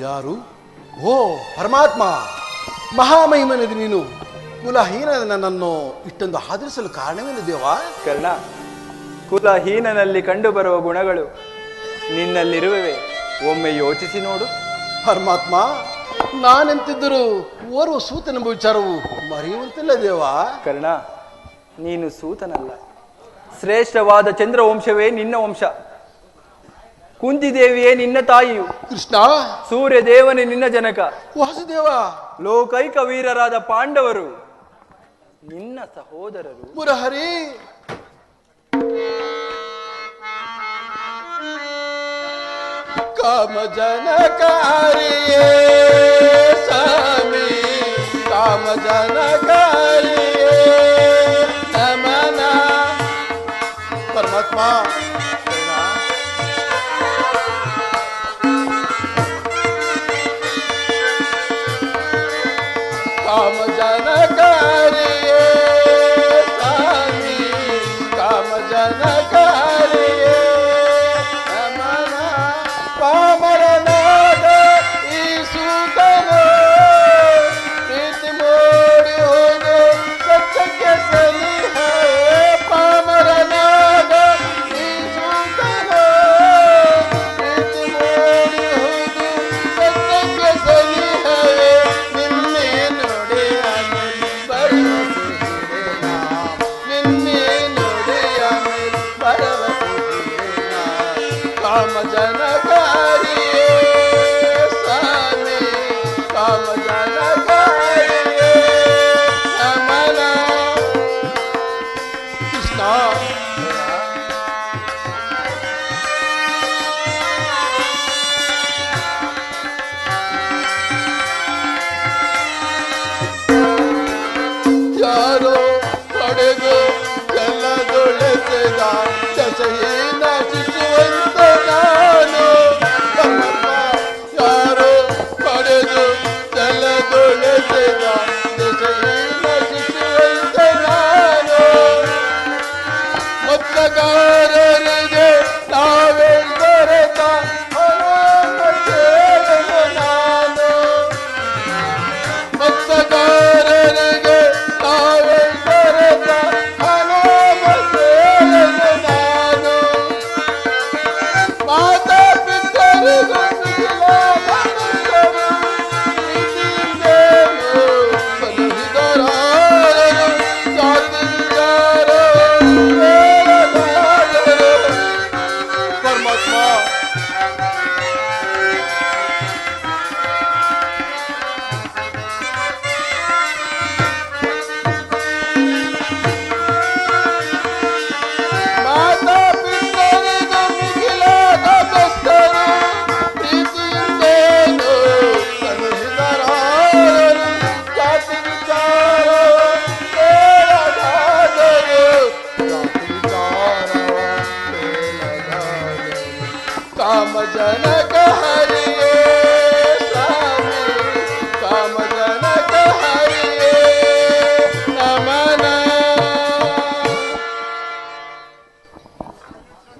ಯಾರು? ಓ ಪರಮಾತ್ಮ! ಮಹಾಮಹಿಮನದಿ ನೀನು. ಕುಲಹೀನ ನನ್ನನ್ನು ಇಷ್ಟೊಂದು ಆಧರಿಸಲು ಕಾರಣವೇನು ದೇವಾ? ಕರ್ಣ ಕುಲಹೀನನಲ್ಲಿ ಕಂಡುಬರುವ ಗುಣಗಳು ನಿನ್ನಲ್ಲಿರುವೆ ಒಮ್ಮೆ ಯೋಚಿಸಿ ನೋಡು. ಪರಮಾತ್ಮ ನಾನೆಂತಿದ್ದರು ಓರ್ವ ಸೂತನೆಂಬ ವಿಚಾರವು ಮರೆಯುವಂತಿಲ್ಲ ದೇವಾ. ಕರ್ಣ ನೀನು ಸೂತನಲ್ಲ. ಶ್ರೇಷ್ಠವಾದ ಚಂದ್ರವಂಶವೇ ನಿನ್ನ ವಂಶ. ಕುಂತಿದೇವಿಯೇ ನಿನ್ನ ತಾಯಿಯು. ಕೃಷ್ಣ. ಸೂರ್ಯ ದೇವನೇ ನಿನ್ನ ಜನಕ. ವಾಸುದೇವ. ಲೋಕೈಕ ವೀರರಾದ ಪಾಂಡವರು. ನಿನ್ನ ಸಹೋದರರು. ಮುರಹರಿ. ಕಾಮ ಜನಕಾರಿಯೇ ಸ್ವಾಮಿ. ಕಾಮ ಜನಕಾರಿಯೇ ನಮನ. ಪರಮಾತ್ಮ. ಕಾಮ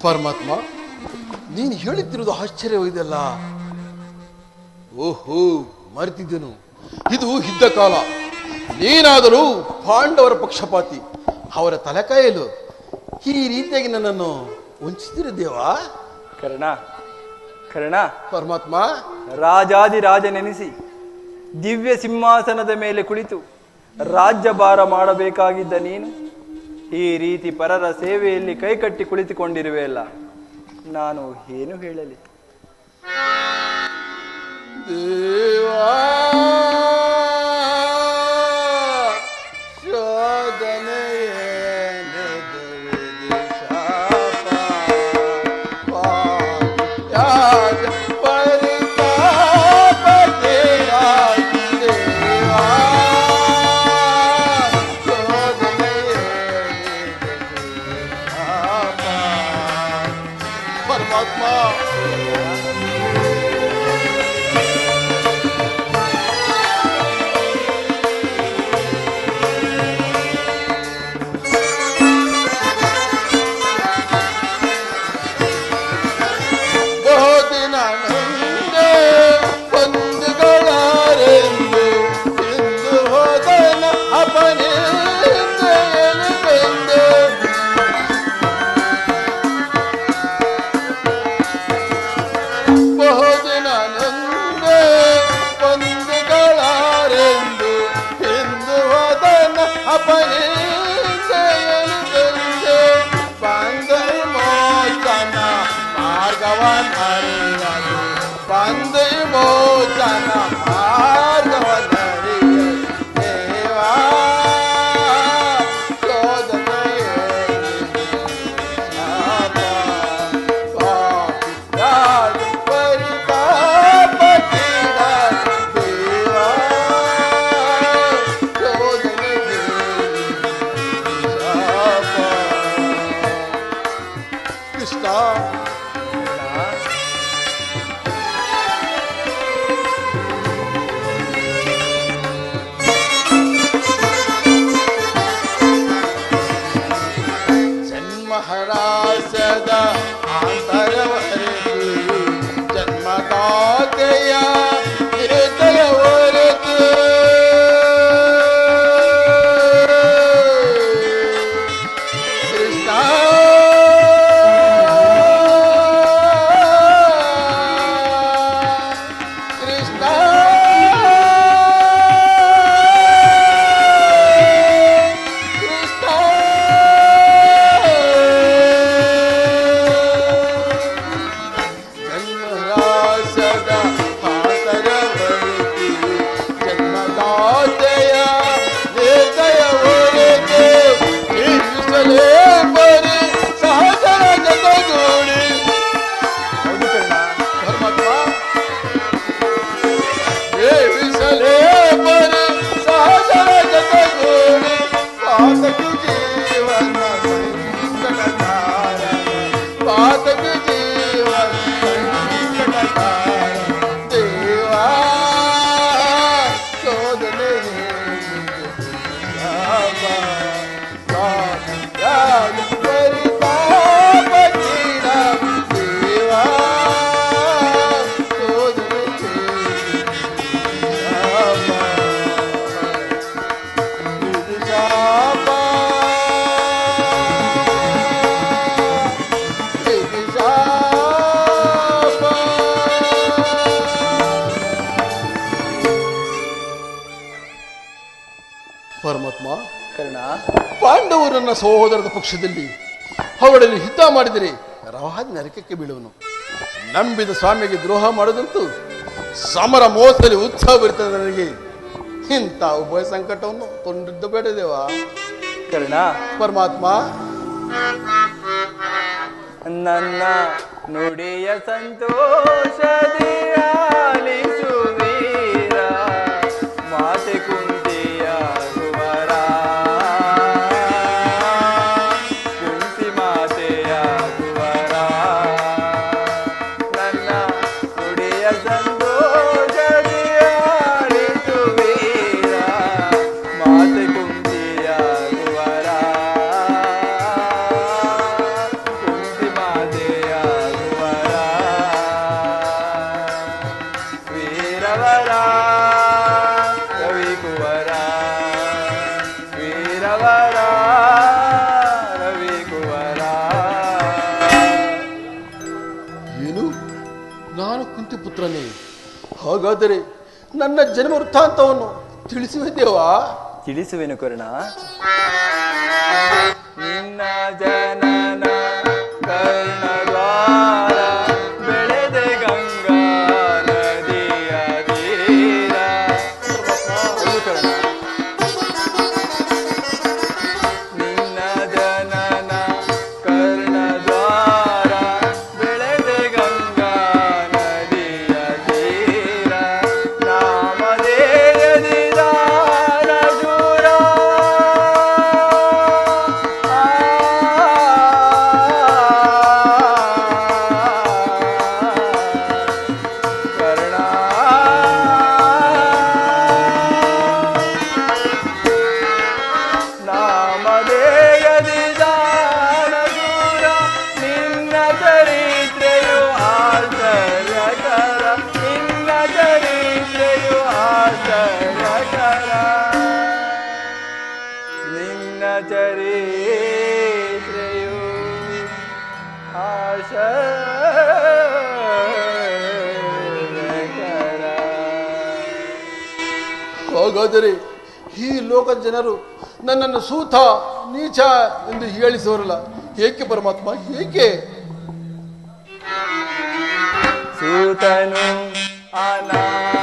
ಪರಮಾತ್ಮ, ನೀನು ಹೇಳುತ್ತಿರುವುದು ಆಶ್ಚರ್ಯವಿದೆಯಲ್ಲ ಓಹೋ, ಮರೆತಿದ್ದೆನು. ಇದು ಇದ್ದ ಕಾಲ. ನೀನಾದರೂ ಪಾಂಡವರ ಪಕ್ಷಪಾತಿ. ಅವರ ತಲೆಕಾಯಲು ಈ ರೀತಿಯಾಗಿ ನನ್ನನ್ನು ವಂಚಿಸಿರು ದೇವಾ. ಕರ್ಣ ಕರ್ಣ ಪರಮಾತ್ಮ. ರಾಜಾದಿರಾಜನೆನಿಸಿ ದಿವ್ಯ ಸಿಂಹಾಸನದ ಮೇಲೆ ಕುಳಿತು ರಾಜ್ಯಭಾರ ಮಾಡಬೇಕಾಗಿದ್ದ ನೀನು ಈ ರೀತಿ ಪರರ ಸೇವೆಯಲ್ಲಿ ಕೈಕಟ್ಟಿ ಕುಳಿತುಕೊಂಡಿರುವೆಯಲ್ಲ ನಾನು ಏನು ಹೇಳಲಿ? ದೇವಾ. परमात्मा one. ಪಾಂಡವರನ್ನ ಸಹೋದರದ ಪಕ್ಷದಲ್ಲಿ ಅವಳಲ್ಲಿ ಹಿತ ಮಾಡಿದರೆ ರವಾದ ನರಕಕ್ಕೆ ಬೀಳುವನು. ನಂಬಿದ ಸ್ವಾಮಿಗೆ ದ್ರೋಹ ಮಾಡದಂತೂ ಸಮರ ಮೋಸದಲ್ಲಿ ಉತ್ಸಾಹ ಬರ್ತದೆ ನನಗೆ. ಇಂಥ ಉಭಯ ಸಂಕಟವನ್ನು ತೊಂದಿದ್ದು ಬೇಡದೇವಾ ಕರ್ಣ. ಪರಮಾತ್ಮ. ನನ್ನ ನುಡಿಯ ಸಂತೋಷದಿ ಹಾಗಾದರೆ ನನ್ನ ಜನ್ಮ ವೃತ್ತಾಂತವನ್ನು ತಿಳಿಸುವೆ ದೇವಾ. ತಿಳಿಸುವೆನು ಕರ್ಣ. ನಿನ್ನ ಜನನ ಹಾಗಾದರೆ ಈ ಲೋಕದ ಜನರು ನನ್ನನ್ನು ಸೂತ, ನೀಚ ಎಂದು ಹೇಳಿಸುವರಲ್ಲ. ಏಕೆ ಪರಮಾತ್ಮ? ಏಕೆ? ಸೂತ ಸೂತನು ಅನಾಥನಲ್ಲವು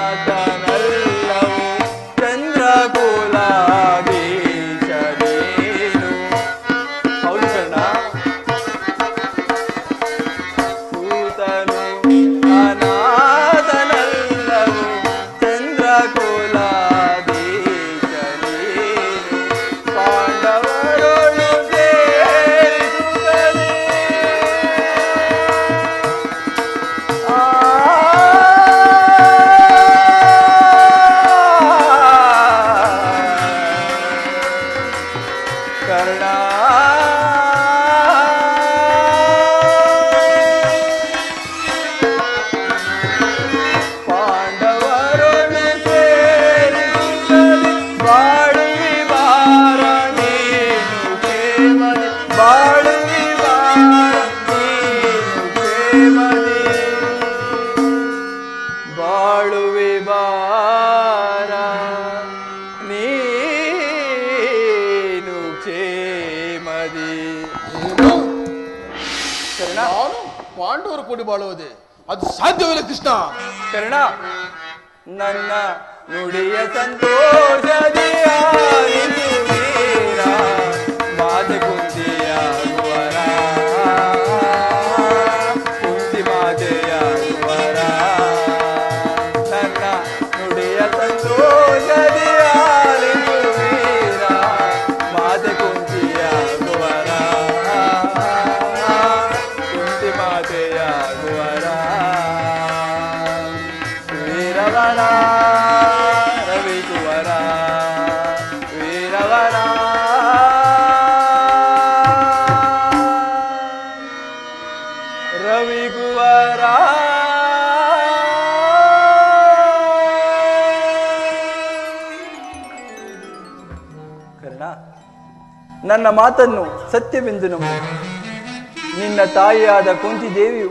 ನಾನು ಪಾಂಡವರು ಕೂಡಿ ಬಾಳುವುದೇ. ಅದು ಸಾಧ್ಯವಿಲ್ಲ ಕೃಷ್ಣ. ಕರ್ಣ ನನ್ನ ನುಡಿಯ ಸಂತೋಷದಿ ಮಾತನ್ನು ಸತ್ಯವೆಂದು ನಂಬು ನಿನ್ನ ತಾಯಿಯಾದ ಕುಂತಿದೇವಿಯು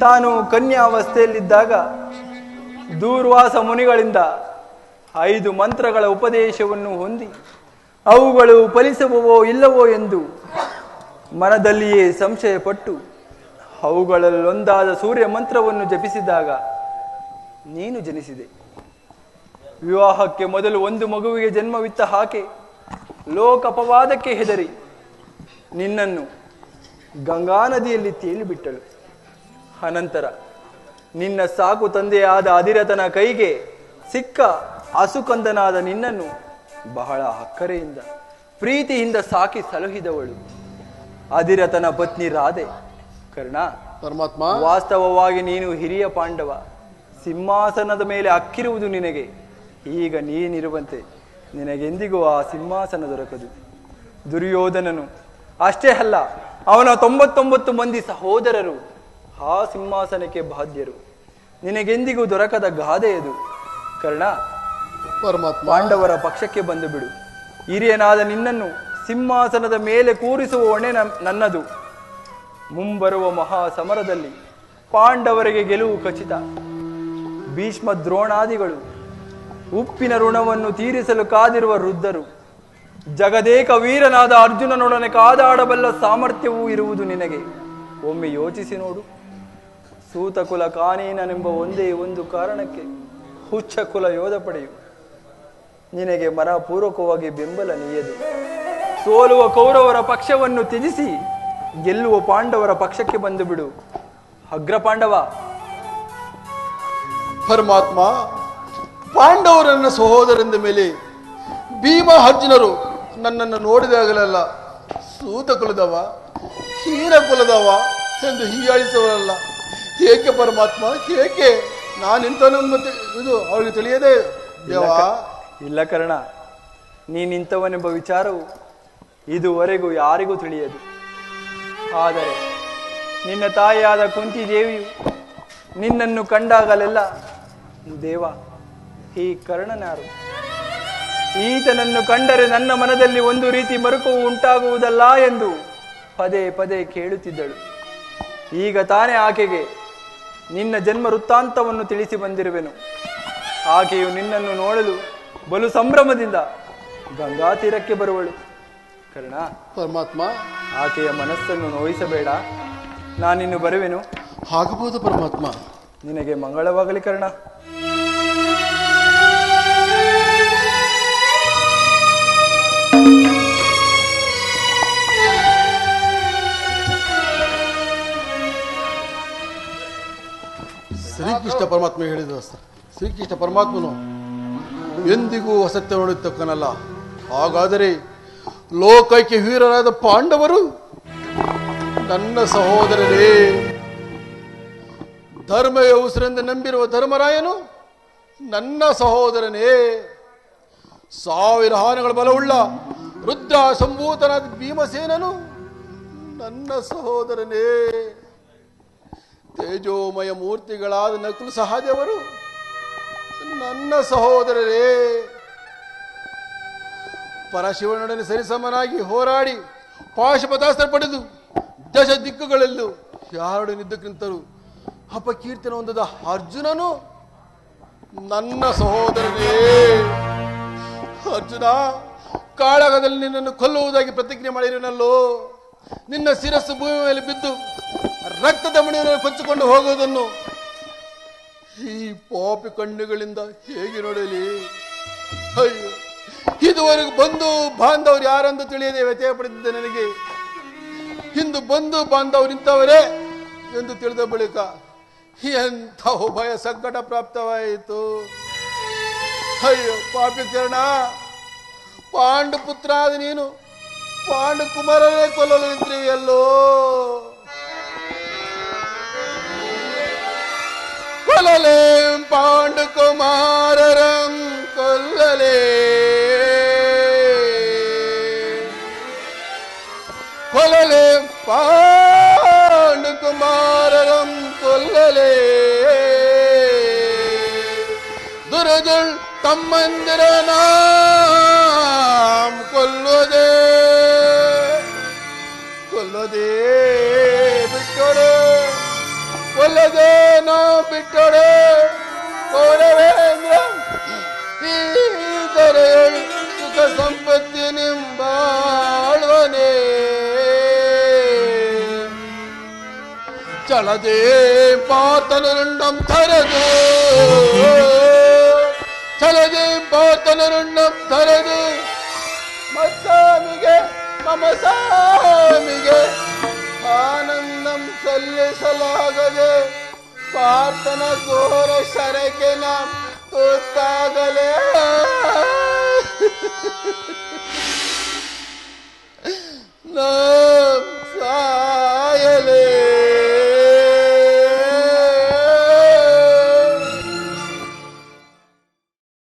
ತಾನು ಕನ್ಯಾವಸ್ಥೆಯಲ್ಲಿದ್ದಾಗ ದೂರ್ವಾಸ ಮುನಿಗಳಿಂದ ಐದು ಮಂತ್ರಗಳ ಉಪದೇಶವನ್ನು ಹೊಂದಿ ಅವುಗಳು ಫಲಿಸುವವೋ ಇಲ್ಲವೋ ಎಂದು ಮನದಲ್ಲಿಯೇ ಸಂಶಯಪಟ್ಟು ಅವುಗಳಲ್ಲೊಂದಾದ ಸೂರ್ಯ ಮಂತ್ರವನ್ನು ಜಪಿಸಿದಾಗ ನೀನು ಜನಿಸಿದೆ. ವಿವಾಹಕ್ಕೆ ಮೊದಲು ಒಂದು ಮಗುವಿಗೆ ಜನ್ಮವಿತ್ತ ಹಾಕೆ ಲೋಕಪವಾದಕ್ಕೆ ಹೆದರಿ ನಿನ್ನನ್ನು ಗಂಗಾ ನದಿಯಲ್ಲಿ ತೇಲಿಬಿಟ್ಟಳು ಅನಂತರ ನಿನ್ನ ಸಾಕು ತಂದೆಯಾದ ಅಧಿರಥನ ಕೈಗೆ ಸಿಕ್ಕ ಅಸುಕಂದನಾದ ನಿನ್ನನ್ನು ಬಹಳ ಅಕ್ಕರೆಯಿಂದ ಪ್ರೀತಿಯಿಂದ ಸಾಕಿ ಸಲಹಿದವಳು. ಅಧಿರಥನ ಪತ್ನಿ ರಾಧೆ ಕರ್ಣ ಪರಮಾತ್ಮ. ವಾಸ್ತವವಾಗಿ ನೀನು ಹಿರಿಯ ಪಾಂಡವ ಸಿಂಹಾಸನದ ಮೇಲೆ ಅಕ್ಕಿರುವುದು ನಿನಗೆ. ಈಗ ನೀನಿರುವಂತೆ ನಿನಗೆಂದಿಗೂ ಆ ಸಿಂಹಾಸನ ದೊರಕದು. ದುರ್ಯೋಧನನು ಅಷ್ಟೇ ಅಲ್ಲ ಅವನ ತೊಂಬತ್ತೊಂಬತ್ತು ಮಂದಿ ಸಹೋದರರು ಆ ಸಿಂಹಾಸನಕ್ಕೆ ಬಾಧ್ಯರು. ನಿನಗೆಂದಿಗೂ ದೊರಕದ ಗಾದೆಯದು ಕರ್ಣ ಪರಮಾತ್ಮ. ಪಾಂಡವರ ಪಕ್ಷಕ್ಕೆ ಬಂದು ಬಿಡು. ಹಿರಿಯನಾದ ನಿನ್ನನ್ನು ಸಿಂಹಾಸನದ ಮೇಲೆ ಕೂರಿಸುವ ಹೊಣೆ ನನ್- ನನ್ನದು. ಮುಂಬರುವ ಮಹಾ ಸಮರದಲ್ಲಿ ಪಾಂಡವರಿಗೆ ಗೆಲುವು ಖಚಿತ. ಭೀಷ್ಮ ದ್ರೋಣಾದಿಗಳು ಉಪ್ಪಿನ ಋಣವನ್ನು ತೀರಿಸಲು ಕಾದಿರುವ ವೃದ್ಧರು, ಜಗದೇಕ ವೀರನಾದ ಅರ್ಜುನನೊಡನೆ ಕಾದಾಡಬಲ್ಲ ಸಾಮರ್ಥ್ಯವೂ ಇರುವುದು ನಿನಗೆ. ಒಮ್ಮೆ ಯೋಚಿಸಿ ನೋಡು. ಸೂತಕುಲ ಕಾನೇನನೆಂಬ ಒಂದೇ ಒಂದು ಕಾರಣಕ್ಕೆ ಹುಚ್ಚ ಕುಲ ಯೋಧ ಪಡೆಯು. ನಿನಗೆ ಮನಪೂರ್ವಕವಾಗಿ ಬೆಂಬಲ ನೀಯದು. ಸೋಲುವ ಕೌರವರ ಪಕ್ಷವನ್ನು ತ್ಯಜಿಸಿ, ಗೆಲ್ಲುವ ಪಾಂಡವರ ಪಕ್ಷಕ್ಕೆ ಬಂದು ಬಿಡು ಅಗ್ರ ಪಾಂಡವ ಪರಮಾತ್ಮ ಪಾಂಡವರನ್ನ ಸಹೋದರಿಂದ ಮೇಲೆ ಭೀಮ ಅರ್ಜುನರು ನನ್ನನ್ನು ನೋಡಿದಾಗಲೆಲ್ಲ ಸೂತ ಕುಲದವ ಹೀರ ಕುಲದವ ಎಂದು ಹೀಯಾಳಿಸವರಲ್ಲ ಏಕೆ ಪರಮಾತ್ಮ ಏಕೆ? ನಾನಿಂತನನ್ನು ಮತ್ತೆ ಇದು ಅವರಿಗೆ ತಿಳಿಯದೆ ದೇವಾ? ಇಲ್ಲ ಕರ್ಣ ನೀನಿಂಥವನೆಂಬ ವಿಚಾರವು ಇದುವರೆಗೂ ಯಾರಿಗೂ ತಿಳಿಯದು. ಆದರೆ ನಿನ್ನ ತಾಯಿಯಾದ ಕುಂತಿ ದೇವಿಯು ನಿನ್ನನ್ನು ಕಂಡಾಗಲೆಲ್ಲ ದೇವ ಈ ಕರ್ಣನಾರು ಈತನನ್ನು ಕಂಡರೆ ನನ್ನ ಮನದಲ್ಲಿ ಒಂದು ರೀತಿ ಮರುಕವು ಉಂಟಾಗುವುದಲ್ಲ ಎಂದು ಪದೇ ಪದೇ ಕೇಳುತ್ತಿದ್ದಳು. ಈಗ ತಾನೇ ಆಕೆಗೆ ನಿನ್ನ ಜನ್ಮ ವೃತ್ತಾಂತವನ್ನು ತಿಳಿಸಿ ಬಂದಿರುವೆನು. ಆಕೆಯು ನಿನ್ನನ್ನು ನೋಡಲು ಬಲು ಸಂಭ್ರಮದಿಂದ ಗಂಗಾ ತೀರಕ್ಕೆ ಬರುವಳು. ಕರ್ಣ ಪರಮಾತ್ಮ ಆಕೆಯ ಮನಸ್ಸನ್ನು ನೋಯಿಸಬೇಡ. ನಾನಿನ್ನು ಬರುವೆನು. ಆಗಬಹುದು ಪರಮಾತ್ಮ. ನಿನಗೆ ಮಂಗಳವಾಗಲಿ ಕರ್ಣ. ಶ್ರೀಕೃಷ್ಣ ಪರಮಾತ್ಮ ಹೇಳಿದ ಶ್ರೀಕೃಷ್ಣ ಪರಮಾತ್ಮನು ಎಂದಿಗೂ ಅಸತ್ಯ ನೋಡುತ್ತಕ್ಕನಲ್ಲ ಹಾಗಾದರೆ ಲೋಕಕ್ಕೆ ವೀರರಾದ ಪಾಂಡವರು ನನ್ನ ಸಹೋದರರೇ ಧರ್ಮ ಉಸಿರೆಂದು ನಂಬಿರುವ ಧರ್ಮರಾಯನು ನನ್ನ ಸಹೋದರನೇ. ಸಾವಿರ ಹಾನಗಳ ಬಲವುಳ್ಳ ರುದ್ರ ಸಂಭೂತನಾದ ಭೀಮಸೇನನು, ನನ್ನ ಸಹೋದರನೇ, ತೇಜೋಮಯ ಮೂರ್ತಿಗಳಾದ ನಕುಲು ಸಹದೇವರು, ನನ್ನ ಸಹೋದರರೇ, ಪರಶಿವನೊಡನೆ ಸರಿಸಮನಾಗಿ ಹೋರಾಡಿ ಪಾಶುಪತಾಸ್ತ್ರ ಪಡೆದು ದಶ ದಿಕ್ಕುಗಳಲ್ಲೂ ಯಾರೊಡನಿದ್ದಕ್ಕಿಂತಲೂ ಅಪಕೀರ್ತನ ಹೊಂದದ ಅರ್ಜುನನು ನನ್ನ ಸಹೋದರನೇ. ಅರ್ಜುನ, ಕಾಳಗದಲ್ಲಿ ನಿನ್ನನ್ನು ಕೊಲ್ಲುವುದಾಗಿ ಪ್ರತಿಜ್ಞೆ ಮಾಡಿರನಲ್ಲೋ ನಿನ್ನ ಶಿರಸ್ಸು ಭೂಮಿ ಮೇಲೆ ಬಿದ್ದು ರಕ್ತದ ಮಣಿಯನ್ನು ಕೊಚ್ಚಿಕೊಂಡು ಹೋಗುವುದನ್ನು ಈ ಪಾಪಿ ಕಣ್ಣುಗಳಿಂದ ಹೇಗೆ ನೋಡಲಿ? ಅಯ್ಯೋ, ಇದುವರೆಗೂ ಬಂಧು ಬಾಂಧವರು ಯಾರೆಂದು ತಿಳಿಯದೆ ವ್ಯತ್ಯಯ ಪಡೆದಿದ್ದೆ ನನಗೆ. ಇಂದು ಬಂಧು ಬಾಂಧವರು ಇಂಥವರೇ ಎಂದು ತಿಳಿದ ಬಳಿಕ ಎಂಥ ಉಭಯ ಸಂಕಟ ಪ್ರಾಪ್ತವಾಯಿತು. అయ్యో పాపికరణ పాండు పుత్రాది నేను పాండు కుమారనే కొలలు త్రివ్యల్లో కొలలేం పాండు కుమారం కొల్లలే కొలలేం పాండు కుమారం కొల్లలే దురదుల్ தம்மந்திர நாம் கொல்வதே கொல்லதே விட்டோடு கொல்லதே நாம் விட்டோடு கோரவேந்திரம் தரையில் சுக சம்பத்தினும் வாழ்வனே ചളതേ പാത്തനുണ്ടം തരതേ ಪಾತನರುಂಡಂ ಥರದು ಮತ್ಸಾಮಿಗೆ ಮಮಸಾಮಿಗೆ ಆನಂದಂ ಸಲ್ಲಿಸಲಾಗದೆ ಪಾರ್ಥನ ಘೋರ ಶರಕ್ಕೆ ನಾಂ ತುತ್ತಾಗಲೇ ನಾಂ